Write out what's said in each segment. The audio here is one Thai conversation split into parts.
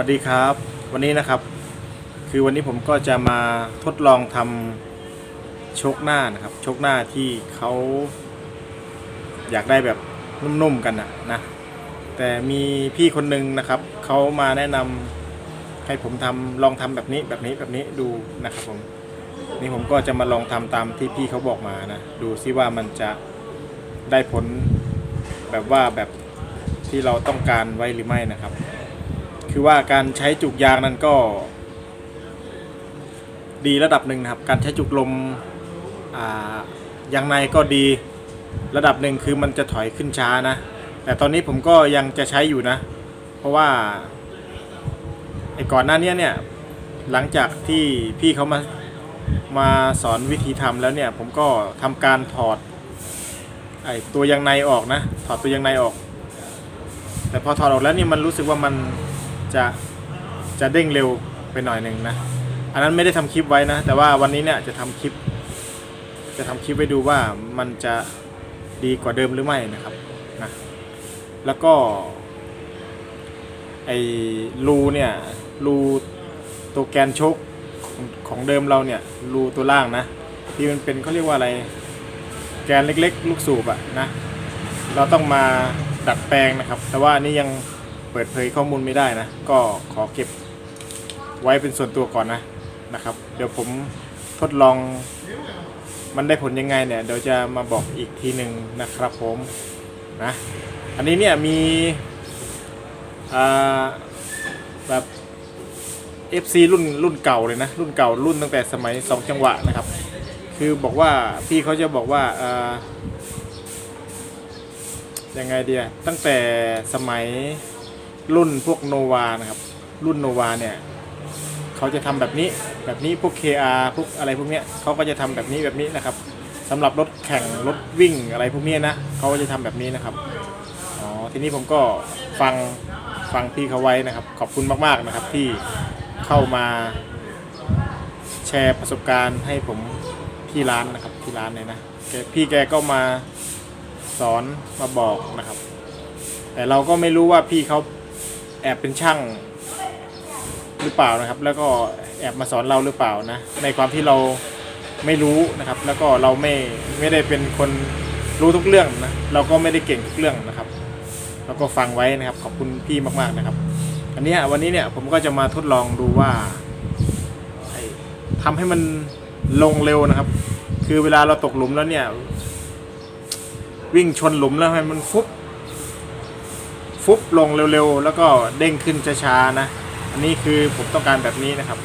วัสดีครับ วันนี้นะครับ คือวันนี้ผมก็จะมาทดลองทำโชคหน้านะครับโชคหน้าที่เขาอยากได้แบบนุ่มๆกันนะนะแต่มีพี่คนหนึ่งนะครับเขามาแนะนำให้ผมทำลองทำแบบนี้แบบนี้แบบนี้ดูนะครับผมนี่ผมก็จะมาลองทำตามที่พี่เขาบอกมานะดูซิว่ามันจะได้ผลแบบว่าแบบที่เราต้องการไว้หรือไม่นะครับ คือว่าการใช้จุกยางนั้นก็ ดีระดับหนึ่งนะครับ การใช้จุกลมยางในก็ดีระดับหนึ่งคือมันจะถอยขึ้นช้านะ แต่ตอนนี้ผมก็ยังจะใช้อยู่นะ เพราะว่าไอ้ก่อนหน้านี้เนี่ยหลังจากที่พี่เขามามาสอนวิธีทำแล้วเนี่ย ผมก็ทำการถอดไอ้ตัวยางในออกนะ ถอดตัวยางในออก แต่พอถอดออกแล้วเนี่ยมันรู้สึกว่ามัน จะจะเด้งเร็วไปหน่อยหนึ่งนะ อันนั้นไม่ได้ทำคลิปไว้นะ แต่ว่าวันนี้เนี่ยจะทำคลิป จะทำคลิปไว้ดูว่ามันจะดีกว่าเดิมหรือไม่นะครับนะแล้วก็ไอ้รูเนี่ยรูตัวแกนชคของของเดิมเราเนี่ยรูตัวล่างนะ ที่มันเป็นเขาเรียกว่าอะไรแกนเล็กๆ ลูกสูบอะนะ เราต้องมาดัดแปลงนะครับ แต่ว่านนี้ยัง ปิดเผยข้อมูลไม่ได้นะ ก็ขอเก็บไว้เป็นส่วนตัวก่อนนะนะครับ เดี๋ยวผมทดลองมันได้ผลยังไงเนี่ยเดี๋ยวจะมาบอกอีกทีหนึ่งนะครับผมนะอันนี้เนี่ยมีแบบ FC รุ่นรุ่นเก่าเลยนะ รุ่นเก่ารุ่นตั้งแต่สมัย 2 จังหวะนะครับ คือบอกว่าพี่เขาจะบอกว่าอ่ายังไงเดียตั้งแต่สมัย รุ่นพวกโนวานะครับ รุ่นโนวาเนี่ยเขาจะทำแบบนี้แบบนี้พวก KR พวกอะไรพวกเนี้ยเขาก็จะทำแบบนี้แบบนี้นะครับสำหรับรถแข่งรถวิ่งอะไรพวกเนี้ยนะเขาก็จะทำแบบนี้นะครับอ๋อทีนี้ผมก็ฟังฟังพี่เขาไว้นะครับ ขอบคุณมากๆนะครับที่เข้ามาแชร์ประสบการณ์ให้ผมที่ร้านนะครับที่ร้านเลยนะแกพี่แกก็มาสอนมาบอกนะครับ แต่เราก็ไม่รู้ว่าพี่เขา แอบเป็นช่างหรือเปล่านะครับ แล้วก็แอบมาสอนเราหรือเปล่านะ ในความที่เราไม่รู้นะครับ แล้วก็เราไม่ไม่ได้เป็นคนรู้ทุกเรื่องนะ เราก็ไม่ได้เก่งทุกเรื่องนะครับแล้วก็ฟังไว้นะครับ ขอบคุณพี่มาก ๆนะครับ อันนี้วันนี้เนี่ยผมก็จะมาทดลองดูว่าไอ้ทำให้มันลงเร็วนะครับ คือเวลาเราตกหลุมแล้วเนี่ย วิ่งชนหลุมแล้วให้มันฟุบ ฟุบลงเร็วๆ แล้วก็เด้งขึ้นช้าๆนะ อันนี้คือผมต้องการแบบนี้นะครับ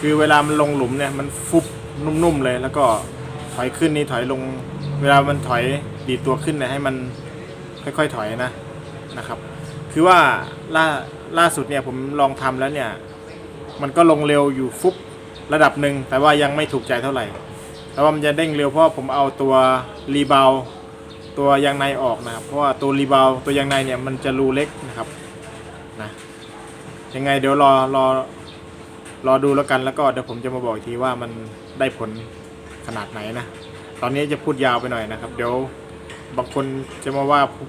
คือเวลามันลงหลุมเนี่ยมันฟุบนุ่มๆเลย แล้วก็ถอยขึ้นนี่ถอยลง เวลามันถอยดีตัวขึ้นเนี่ยให้มันค่อยๆถอยนะนะครับ คือว่าล่าล่าสุดเนี่ยผมลองทำแล้วเนี่ย มันก็ลงเร็วอยู่ฟุบระดับหนึ่งแต่ว่ายังไม่ถูกใจเท่าไหร่แต่ว่ามันจะเด้งเร็วเพราะผมเอาตัวรีบาว ตัวยางในออกนะครับ เพราะว่าตัวรีบาวตัวยางในเนี่ยมันจะรูเล็กนะครับนะยังไงเดี๋ยวรอรอรอดูแล้วกันแล้วก็เดี๋ยวผมจะมาบอกอีกทีว่ามันได้ผลขนาดไหนนะ ตอนนี้จะพูดยาวไปหน่อยนะครับ เดี๋ยวบางคนจะมาว่าพู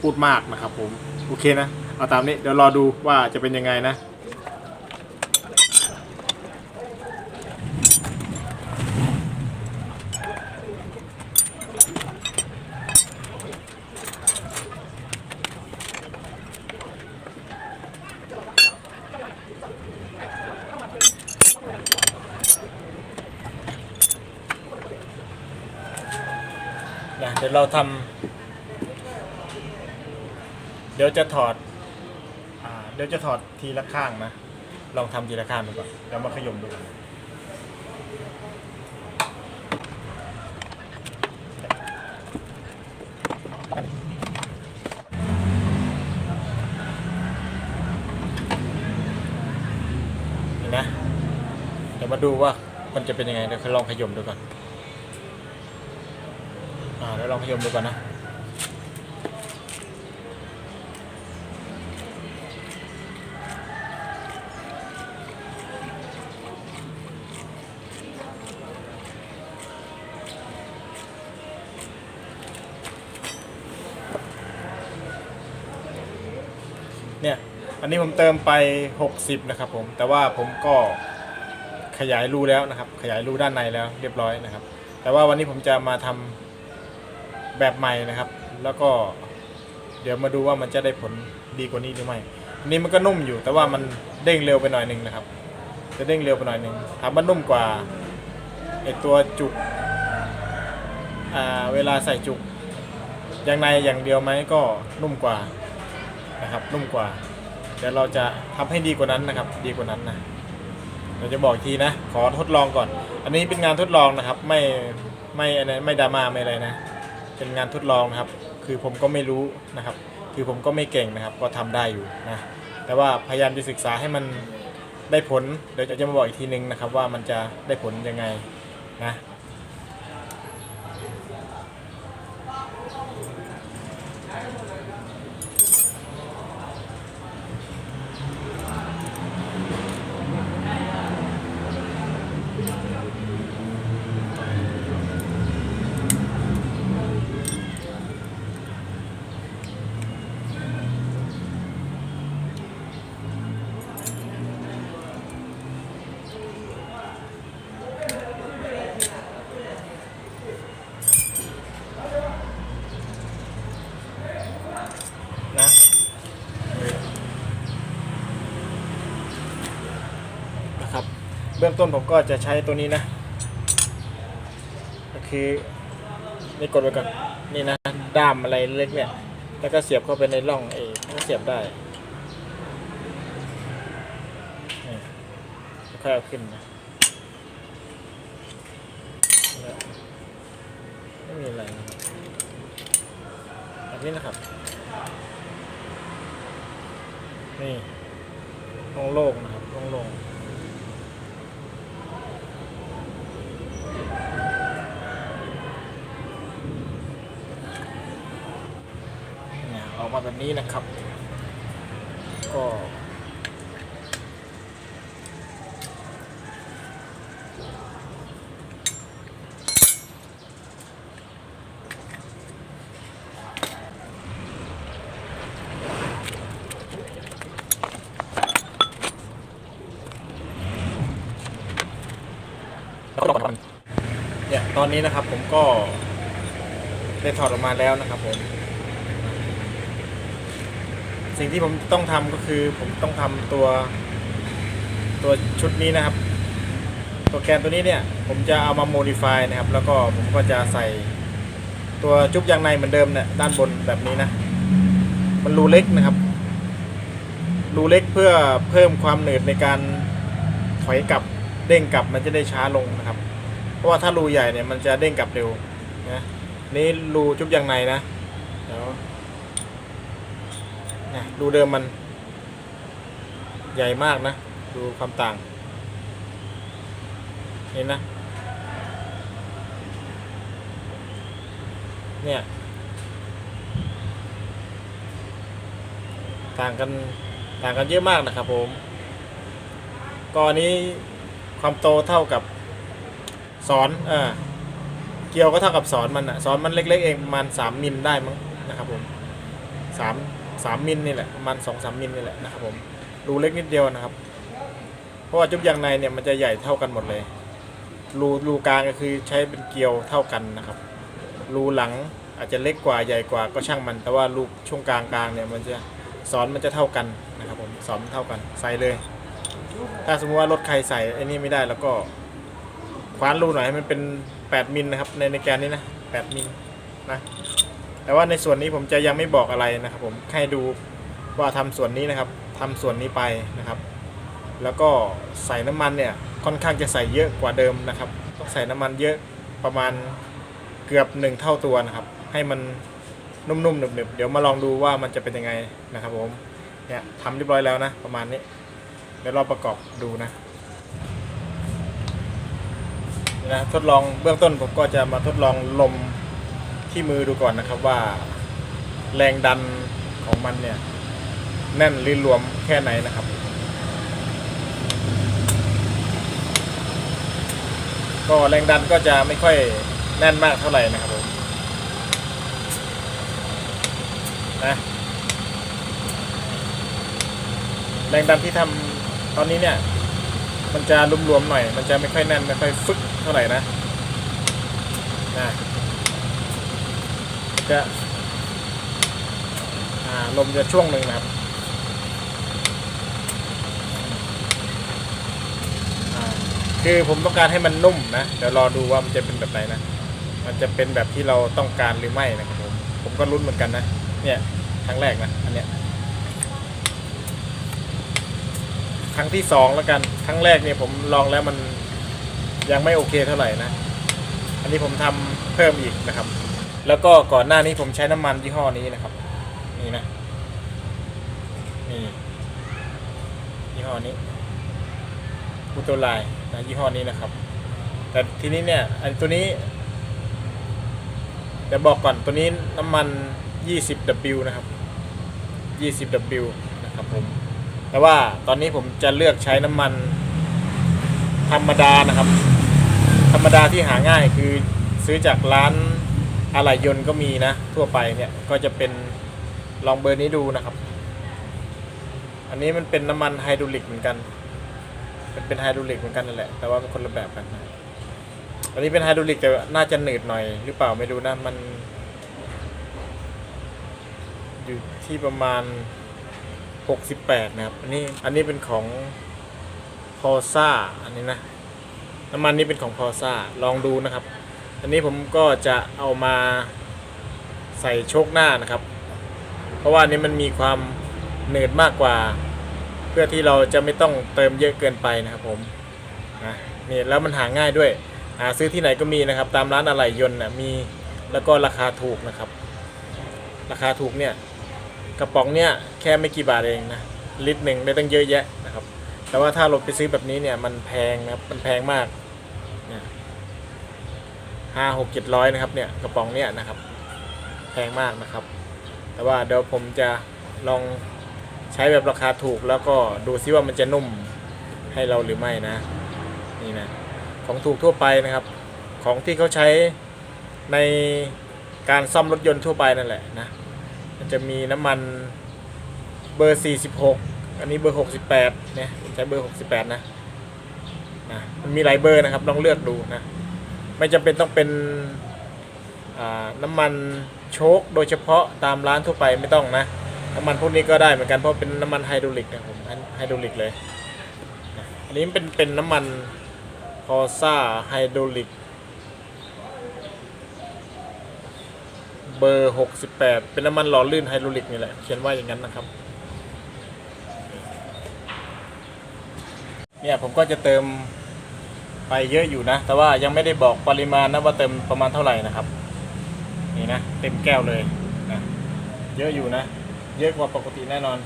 พูดมากนะครับผม โอเคนะ เอาตามนี้เดี๋ยวรอดูว่าจะเป็นยังไงนะ นะ เราทำเดี๋ยวจะถอดอ่าเดี๋ยวจะถอดทีละข้างนะ ลองทำทีละข้างดูก่อนแล้วมาขยมดูกันเห็นนะเดี๋ยวมาดูว่ามันจะเป็นยังไงเดี๋ยวลองขยมดูก่อน ลองยมดูก่อนนะเนี่ย อันนี้ผมเติมไป 60 นะครับผม แต่ว่าผมก็ขยายรูแล้วนะครับ ขยายรูด้านในแล้วเรียบร้อยนะครับ แต่ว่าวันนี้ผมจะมาทำ แบบใหม่นะครับ แล้วก็เดี๋ยวมาดูว่ามันจะได้ผลดีกว่านี้หรือไม่อันนี้มันก็นุ่มอยู่ แต่ว่ามันเด้งเร็วไปหน่อยหนึ่งนะครับ จะเด้งเร็วไปหน่อยหนึ่งถามว่านุ่มกว่าไอตัวจุกเวลาใส่จุกอย่างในอย่างเดียวไหมก็นุ่มกว่านะครับ นุ่มกว่า เดี๋ยวเราจะทำให้ดีกว่านั้นนะครับ ดีกว่านั้นนะเราจะบอกทีนะ ขอทดลองก่อน อันนี้เป็นงานทดลองนะครับ ไม่ไม่อะไรไม่ดราม่าไม่อะไรนะ เป็นงานทดลองนะครับ คือผมก็ไม่รู้นะครับ คือผมก็ไม่เก่งนะครับ ก็ทำได้อยู่นะแต่ว่าพยายามจะศึกษาให้มันได้ผลเดี๋ยวจะมาบอกอีกทีนึงนะครับ ว่ามันจะได้ผลยังไงนะนะครับ เบื้องต้นผมก็จะใช้ตัวนี้นะก็คือนี่กดไว้ก่อนนี่นะด้ามอะไรเล็กเนี่ยแล้วก็เสียบเข้าไปในร่องเอก็เสียบได้นี่ค่อยเอาขึ้นนะไม่มีอะไรแบบนี้นะครับ นี่โล่งนะครับโล่งๆเนี่ย ออกมาแบบนี้นะครับ ก็แล้วก็ลองกันเนี่ยตอนนี้นะครับผมก็ได้ถอดออกมาแล้วนะครับผม สิ่งที่ผมต้องทำก็คือผมต้องทำตัวตัวชุดนี้นะครับ ตัวแกนตัวนี้เนี่ย ผมจะเอามาโมดิฟายนะครับ แล้วก็ผมก็จะใส่ตัวจุ๊บยางในเหมือนเดิมเนี่ยด้านบนแบบนี้นะ มันรูเล็กนะครับ รูเล็กเพื่อเพิ่มความหนืดในการถอยกลับเด้งกลับมันจะได้ช้าลงนะครับ เพราะว่าถ้ารูใหญ่เนี่ยมันจะเด้งกลับเร็วนะนี่รูจุ๊บยางในนะเดี๋ยว นะดูเดิมมัน ใหญ่มากนะ ดูความต่าง เห็นนะ เนี่ย ต่างกันต่างกันเยอะมากนะครับผมกอนนี้ความโตเท่ากับสอนเออเกียวก็เท่ากับสอนมันอะสอนมันเล็ก ๆ เองประมาณสามมิลได้มั้งนะครับผมสาม สามมิลนี่แหละประมาณสองสามมิลนี่แหละนะครับผมรูเล็กนิดเดียวนะครับ เพราะว่าจุ๊บยางในเนี่ยมันจะใหญ่เท่ากันหมดเลยรูรูกลางก็คือใช้เป็นเกลียวเท่ากันนะครับรูหลังอาจจะเล็กกว่าใหญ่กว่าก็ช่างมัน แต่ว่ารูช่วงกลางกลางเนี่ยมันจะสอนมันจะเท่ากันนะครับผมสอนมันเท่ากันใส่เลย ถ้าสมมติว่ารถใครใส่ไอ้นี่ไม่ได้แล้วก็คว้านรูหน่อยให้มันเป็น 8มิลนะครับในในแกนนี้นะ8มิลนะ แต่ว่าในส่วนนี้ผมจะยังไม่บอกอะไรนะครับ ผมแค่ดูว่าทำส่วนนี้นะครับทำส่วนนี้ไปนะครับ แล้วก็ใส่น้ำมันเนี่ยค่อนข้างจะใส่เยอะกว่าเดิมนะครับต้องใส่น้ำมันเยอะประมาณเกือบหนึ่งเท่าตัวนะครับ ให้มันนุ่มๆหนึบๆเดี๋ยวมาลองดูว่ามันจะเป็นยังไงนะครับ ผมเนี่ยทำเรียบร้อยแล้วนะประมาณนี้เดี๋ยวเราประกอบดูนะนะทดลองเบื้องต้นผมก็จะมาทดลองลม ที่มือดูก่อนนะครับว่า แรงดันของมันเนี่ย แน่นหรือรวมแค่ไหนนะครับ ก็แรงดันก็จะไม่ค่อยแน่นมากเท่าไหร่นะครับผมนะแรงดันที่ทำตอนนี้เนี่ย มันจะรวมๆหน่อย มันจะไม่ค่อยแน่นไม่ค่อยฟึกเท่าไหร่นะนะ จะลมจะช่วงหนึ่งนะครับคือผมต้องการให้มันนุ่มนะ เดี๋ยวรอดูว่ามันจะเป็นแบบไหนนะ มันจะเป็นแบบที่เราต้องการหรือไม่นะครับผม ผมก็ลุ้นเหมือนกันนะ เนี่ยครั้งแรกนะ อันเนี้ย ครั้งที่สองแล้วกัน ครั้งแรกเนี่ยผมลองแล้วมันยังไม่โอเคเท่าไหร่นะ อันนี้ผมทำเพิ่มอีกนะครับ แล้วก็ก่อนหน้านี้ผมใช้น้ำมันยี่ห้อนี้นะครับ นี่นะนี่ยี่ห้อนี้อุตไลนะยี่ห้อนี้นะครับ แต่ทีนี้เนี่ยอันตัวนี้เดี๋ยวบอกก่อนตัวนี้น้ำมัน 20W นะครับ 20W นะครับผมแต่ว่าตอนนี้ผมจะเลือกใช้น้ำมันธรรมดานะครับ ธรรมดาที่หาง่ายคือซื้อจากร้าน อะไหล่ยนต์ก็มีนะ ทั่วไปเนี่ยก็จะเป็นลองเบอร์นี้ดูนะครับ อันนี้มันเป็นน้ำมันไฮดรอลิกเหมือนกัน มันเป็นไฮดรอลิกเหมือนกันนั่นแหละ แต่ว่าเป็นคนละแบบกันนะอันนี้เป็นไฮดรอลิกแต่น่าจะหนืดหน่อยหรือเปล่าไม่รู้นะมัน อยู่ที่ประมาณ 68 นะครับ อันนี้อันนี้เป็นของพอซ่าอันนี้นะ น้ำมันนี้เป็นของพอซ่าลองดูนะครับ อันนี้ผมก็จะเอามาใส่โชคหน้านะครับ เพราะว่านี้มันมีความหนืดมากกว่า เพื่อที่เราจะไม่ต้องเติมเยอะเกินไปนะครับผมนะนี่แล้วมันหาง่ายด้วยหาซื้อที่ไหนก็มีนะครับ ตามร้านอะไหล่ยนต์นะมีแล้วก็ราคาถูกนะครับ ราคาถูกเนี่ยกระป๋องเนี่ยแค่ไม่กี่บาทเองนะลิตรหนึ่งได้ตั้งเยอะแยะนะครับ แต่ว่าถ้าเราไปซื้อแบบนี้เนี่ยมันแพงนะครับมันแพงมาก ห้าหกเจ็ดร้อยนะครับเนี่ยกระป๋องเนี่ยนะครับ แพงมากนะครับ แต่ว่าเดี๋ยวผมจะลองใช้แบบราคาถูกแล้วก็ดูซิว่ามันจะนุ่มให้เราหรือไม่นะ นี่นะ ของถูกทั่วไปนะครับ ของที่เขาใช้ในการซ่อมรถยนต์ทั่วไปนั่นแหละนะมันจะมีน้ำมันเบอร์ 46 อันนี้เบอร์ 68เนี่ยผมใช้เบอร์ 68 นะนะมันมีหลายเบอร์นะครับลองเลือกดูนะ ไม่จำเป็นต้องเป็นน้ำมันโชคโดยเฉพาะตามร้านทั่วไปไม่ต้องนะ น้ำมันพวกนี้ก็ได้เหมือนกันเพราะเป็นน้ำมันไฮดรอลิกนะผมไฮดรอลิกเลย อันนี้เป็นเป็นน้ำมันพอซ่าไฮดรอลิกเบอร์ 68 เป็นน้ำมันหล่อลื่นไฮดรอลิกนี่แหละ เขียนว่าอย่างนั้นนะครับ เนี่ยผมก็จะเติม ไปเยอะอยู่นะ แต่ว่ายังไม่ได้บอกปริมาณนะว่าเติมประมาณเท่าไหร่นะครับ นี่นะ เต็มแก้วเลยนะเยอะอยู่นะ เยอะกว่าปกติแน่นอน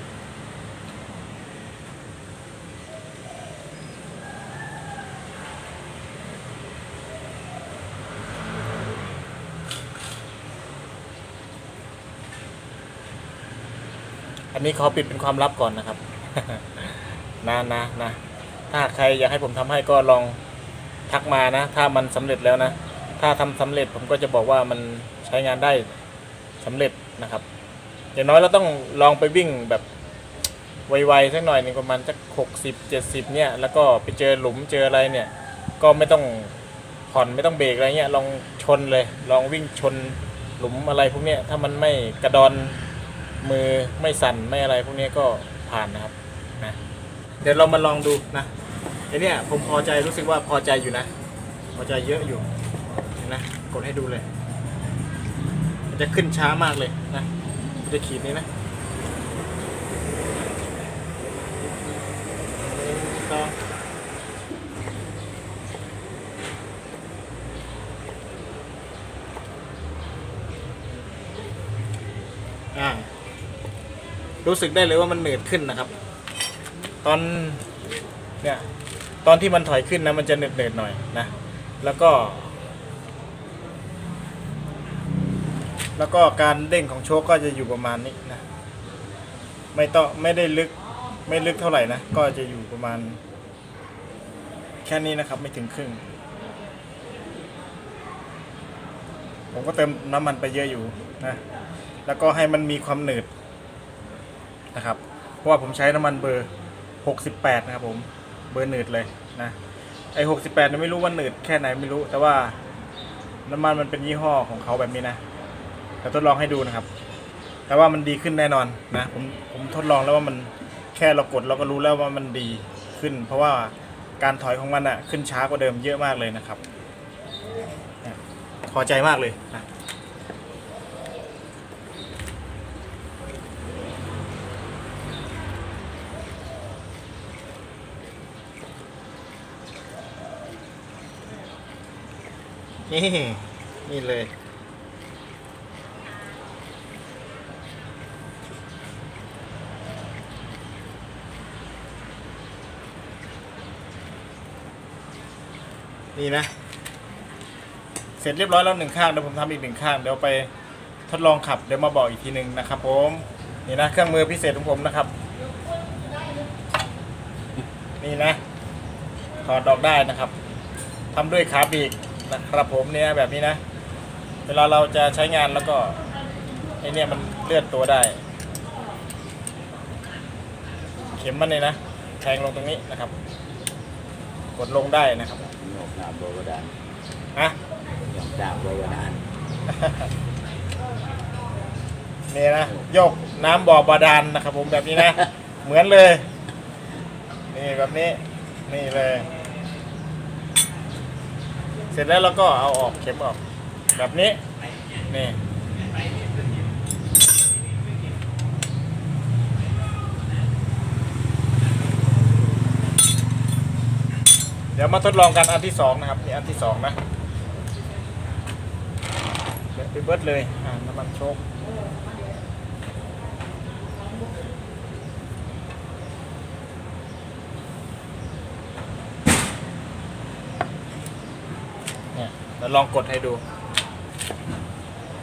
อันนี้ขอปิดเป็นความลับก่อนนะครับ นะนะนะถ้าใครอยากให้ผมทำให้ก็ลอง ทักมานะ ถ้ามันสำเร็จแล้วนะ ถ้าทำสำเร็จผมก็จะบอกว่ามันใช้งานได้สำเร็จนะครับ อย่างน้อยเราต้องลองไปวิ่งแบบไวๆสักหน่อยนึงประมาณสักหกสิบเจ็ดสิบเนี่ย แล้วก็ไปเจอหลุมเจออะไรเนี่ย ก็ไม่ต้องผ่อนไม่ต้องเบรกอะไรเงี้ยลองชนเลย ลองวิ่งชนหลุมอะไรพวกเนี้ยถ้ามันไม่กระดอนมือไม่สั่นไม่อะไรพวกนี้ก็ผ่านนะครับนะเดี๋ยวเรามาลองดูนะ ไอเนี่ยผมพอใจรู้สึกว่าพอใจอยู่นะ พอใจเยอะอยู่เห็นนะกดให้ดูเลย มันจะขึ้นช้ามากเลยนะมันจะขีดนี้นะหนึ่งสองอ่ารู้สึกได้เลยว่ามันเหนืดขึ้นนะครับ ตอนเนี่ย ตอนที่มันถอยขึ้นนะมันจะเหนืดเนืดๆหน่อยนะ แล้วก็ แล้วก็การเด้งของโชคก็จะอยู่ประมาณนี้นะ ไม่ต้องไม่ได้ลึกไม่ลึกเท่าไหร่นะ ก็จะอยู่ประมาณ แค่นี้นะครับไม่ถึงครึ่ง ผมก็เติมน้ำมันไปเยอะอยู่นะ แล้วก็ให้มันมีความหนืดนะครับ เพราะว่าผมใช้น้ำมันเบอร์ 68 นะครับผม เบอร์หนืดเลยนะไอ้68เนี่ยไม่รู้ว่าหนืดแค่ไหนไม่รู้ แต่ว่าน้ำมันมันเป็นยี่ห้อของเขาแบบนี้นะแต่ทดลองให้ดูนะครับ แต่ว่ามันดีขึ้นแน่นอนนะผมผมทดลองแล้วว่ามันแค่เรากดเราก็รู้แล้วว่ามันดีขึ้น เพราะว่าการถอยของมันอะขึ้นช้ากว่าเดิมเยอะมากเลยนะครับพอใจมากเลยนะ นี่ นี่เลย นี่นะ เสร็จเรียบร้อยแล้วหนึ่งข้างเดี๋ยวผมทำอีกหนึ่งข้าง เดี๋ยวไปทดลองขับ เดี๋ยวมาบอกอีกทีหนึ่งนะครับผม นี่นะ เครื่องมือพิเศษของผมนะครับ นี่นะถอดออกได้นะครับทำด้วยขาบีก นะครับผมเนี่ยแบบนี้นะ เวลาเราจะใช้งานแล้วก็ไอเนี่ยมันเลื่อนตัวได้ เข็มมันเนี่ยนะแทงลงตรงนี้นะครับ กดลงได้นะครับหยอกน้ำบวดานฮะหยอกน้ำบวดานนี่นะโยกน้ำบ่อบาดาลนะครับผมแบบนี้นะ เหมือนเลย นี่แบบนี้ นี่เลย เสร็จแล้วเราก็เอาออกเข็มออก แบบนี้นี่เดี๋ยวมาทดลองกันอันที่สองนะครับนี่อันที่สองนะเดี๋ยวไปเบิดเลยอ่าน้ำมันโชค เนี่ยเราลองกดให้ดู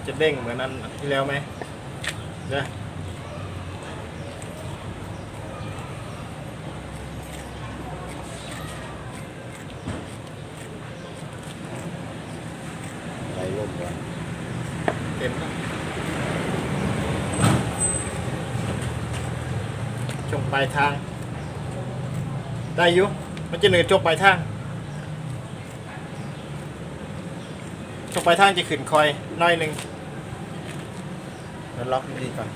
จะเด้งเหมือนอันที่แล้วไหมเนะไหลลงก่อนเต็มแล้วจงปลายทาง ได้อยู่มันจะเหนือจงปลายทาง จงปลายทางจะขึ้นคอยหน้อยหนึ่งเดี๋ยวล็อกดีๆก่อน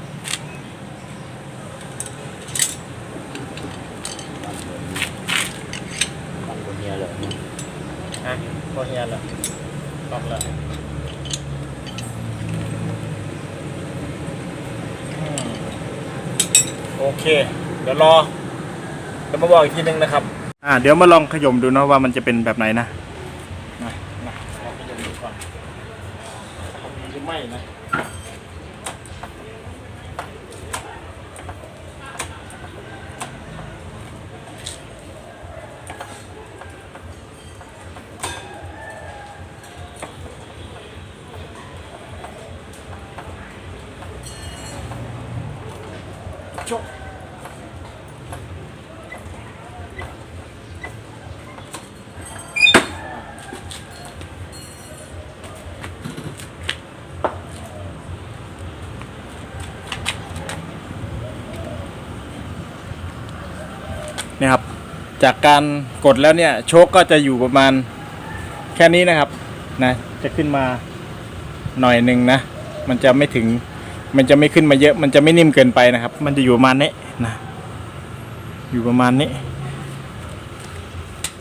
มันบนเนี้ยเลยอะพอเฮียแล้วล็อกแล้วอืมโอเค เดี๋ยวรอเดี๋ยวมาบอกอีกทีนึงนะครับ อ่า เดี๋ยวมาลองขยมดูนะว่ามันจะเป็นแบบไหนนะนะนะลองขยมดูก่อนมีหรือไม่นะ โชคเนี่ยครับ จากการกดแล้วเนี่ยโชคก็จะอยู่ประมาณแค่นี้นะครับนะจะขึ้นมาหน่อยหนึ่งนะ มันจะไม่ถึงมันจะไม่ขึ้นมาเยอะ มันจะไม่นิ่มเกินไปนะครับ มันจะอยู่ประมาณนี้นะอยู่ประมาณนี้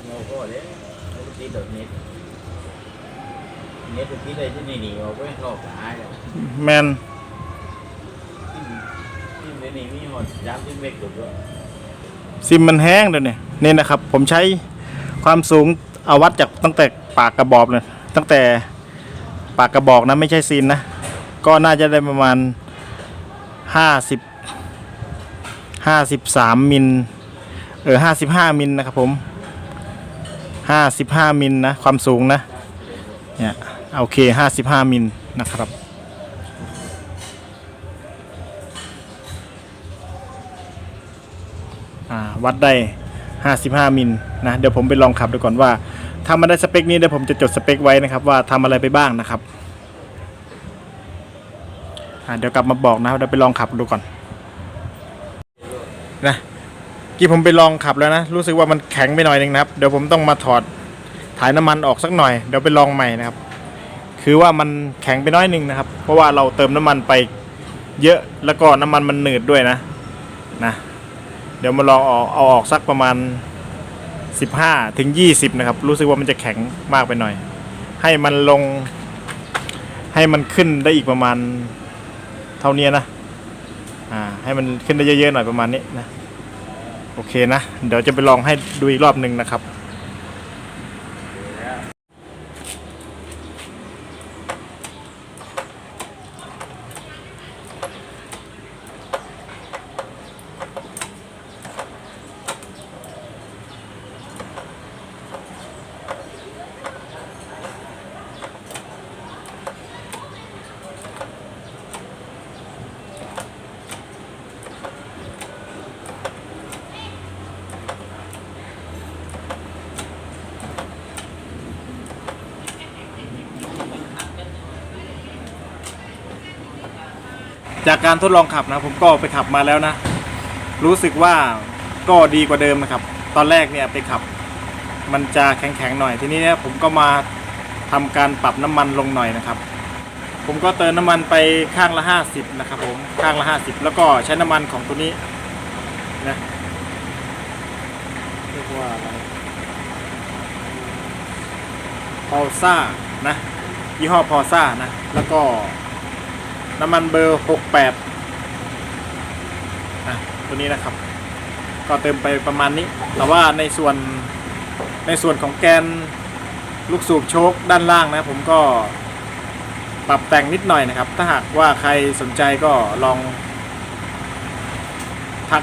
โอ้โหเด้โอ้โหตีแบบนี้เนี้ยตัวด้ที่นี่นี่เอาไว้รอบหาเลยแมน ซิมมันแห้งเดี๋ยวนี้นี่นะครับ ผมใช้ความสูงเอาวัดจากตั้งแต่ปากกระบอกเลยตั้งแต่ปากกระบอกนะไม่ใช่ซีนนะ ก็น่าจะได้ประมาณห้าสิบห้าสิบสามมิลเออห้าสิบห้ามิลนะครับผมห้าสิบห้ามิลนะความสูงนะเนี่ยโอเคห้าสิบห้ามิลนะครับ วัดได้ 55 มิลนะเดี๋ยวผมไปลองขับดูก่อนว่าถ้ามันได้สเปคนี้เดี๋ยวผมจะจดสเปคไว้นะครับว่าทำอะไรไปบ้างนะครับเดี๋ยวกลับมาบอกนะเดี๋ยวไปลองขับดูก่อนนะกี่ผมไปลองขับแล้วนะรู้สึกว่ามันแข็งไปหน่อยนึงนะครับเดี๋ยวผมต้องมาถอดถ่ายน้ำมันออกสักหน่อยเดี๋ยวไปลองใหม่นะครับ คือว่ามันแข็งไปน้อยนึงนะครับ เพราะว่าเราเติมน้ำมันไปเยอะแล้วก็น้ำมันมันหนืดด้วยนะนะ เดี๋ยวมาลองเอาเอาออกสักประมาณ 15ถึง20 นะครับ รู้สึกว่ามันจะแข็งมากไปหน่อย ให้มันลง ให้มันขึ้นได้อีกประมาณเท่านี้นะอ่าให้มันขึ้นได้เยอะๆหน่อยประมาณนี้นะ โอเคนะ เดี๋ยวจะไปลองให้ดูอีกรอบหนึ่งนะครับ จากการทดลองขับนะผมก็ไปขับมาแล้วนะ รู้สึกว่าก็ดีกว่าเดิมนะครับ ตอนแรกเนี่ยไปขับ มันจะแข็งๆหน่อยทีนี้เนี่ยผมก็มาทำการปรับน้ำมันลงหน่อยนะครับ ผมก็เติมน้ำมันไปข้างละ 50 นะครับผมข้างละ 50 แล้วก็ใช้น้ำมันของตัวนี้นะเรียกว่าอะไรพอซ่านะยี่ห้อพอซ่านะ แล้วก็ น้ำมันเบอร์68นะตัวนี้นะครับ ก็เติมไปประมาณนี้ แต่ว่าในส่วนในส่วนของแกนลูกสูบโชคด้านล่างนะผมก็ปรับแต่งนิดหน่อยนะครับ ถ้าหากว่าใครสนใจก็ลอง ทัก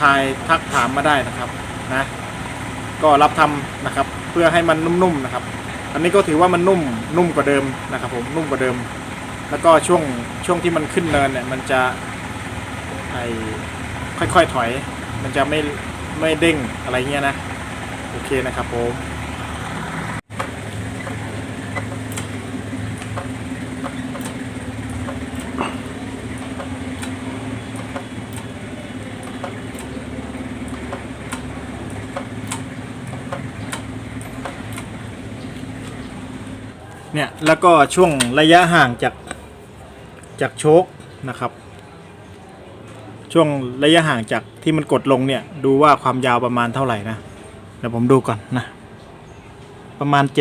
ทายทักถามมาได้นะครับนะ ก็รับทำนะครับ เพื่อให้มันนุ่มๆนะครับ อันนี้ก็ถือว่ามันนุ่มนุ่มกว่าเดิมนะครับ ผมนุ่มกว่าเดิม แล้วก็ช่วงช่วงที่มันขึ้นเนินเนี่ยมันจะไอค่อยๆถอย มันจะไม่ไม่เด้งอะไรเงี้ยนะ โอเคนะครับผมเนี่ยแล้วก็ช่วงระยะห่างจาก จากโชคนะครับ ช่วงระยะห่างจากที่มันกดลงเนี่ยดูว่าความยาวประมาณเท่าไหร่นะเดี๋ยวผมดูก่อนนะ ประมาณ 70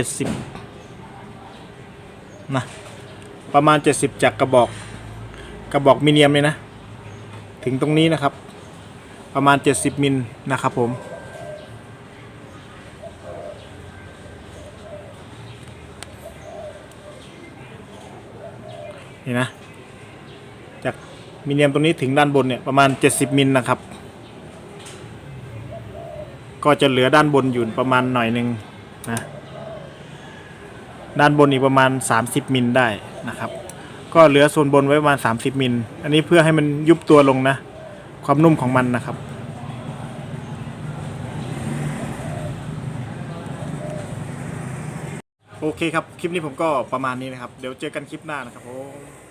นะประมาณ 70 จากกระบอกกระบอกมิเนียมเลยนะ ถึงตรงนี้นะครับ ประมาณ 70 มิลนะครับผมนี่นะ มิเนียมตรงนี้ถึงด้านบนเนี่ยประมาณ 70 มิลนะครับ ก็จะเหลือด้านบนอยู่ประมาณหน่อยหนึ่งนะด้านบนอีกประมาณ 30 มิลได้นะครับ ก็เหลือส่วนบนไว้ประมาณ 30 มิล อันนี้เพื่อให้มันยุบตัวลงนะ ความนุ่มของมันนะครับ โอเคครับ คลิปนี้ผมก็ประมาณนี้นะครับ เดี๋ยวเจอกันคลิปหน้านะครับผม